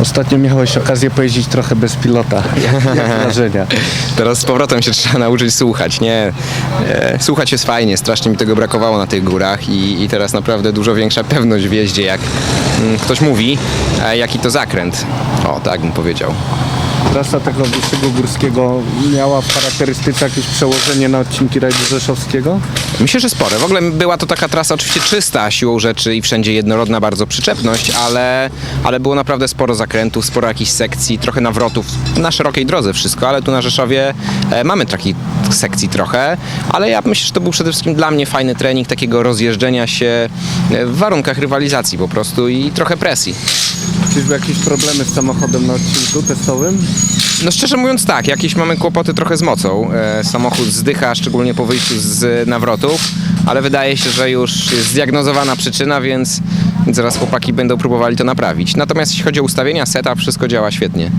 Ostatnio miałeś okazję pojeździć trochę bez pilota. Jak, jak wrażenia? Teraz z powrotem się trzeba nauczyć słuchać, nie? E, słuchać jest fajnie, strasznie mi tego brakowało na tych górach i, i teraz naprawdę dużo większa pewność w jeździe, jak mm, ktoś mówi, a jaki to zakręt. O, tak bym powiedział. Trasa tego wyższego górskiego miała w charakterystyce jakieś przełożenie na odcinki rajdu rzeszowskiego? Myślę, że spore. W ogóle była to taka trasa oczywiście czysta siłą rzeczy i wszędzie jednorodna bardzo przyczepność, ale, ale było naprawdę sporo zakrętów, sporo jakichś sekcji, trochę nawrotów na szerokiej drodze wszystko, ale tu na Rzeszowie e, mamy takich sekcji trochę, ale ja myślę, że to był przede wszystkim dla mnie fajny trening takiego rozjeżdżenia się e, w warunkach rywalizacji po prostu i trochę presji. Czyżby jakieś problemy z samochodem na odcinku testowym? No szczerze mówiąc tak, jakieś mamy kłopoty trochę z mocą. E, samochód zdycha, szczególnie po wyjściu z nawrotów, ale wydaje się, że już jest zdiagnozowana przyczyna, więc, zaraz chłopaki będą próbowali to naprawić. Natomiast jeśli chodzi o ustawienia, setup, wszystko działa świetnie.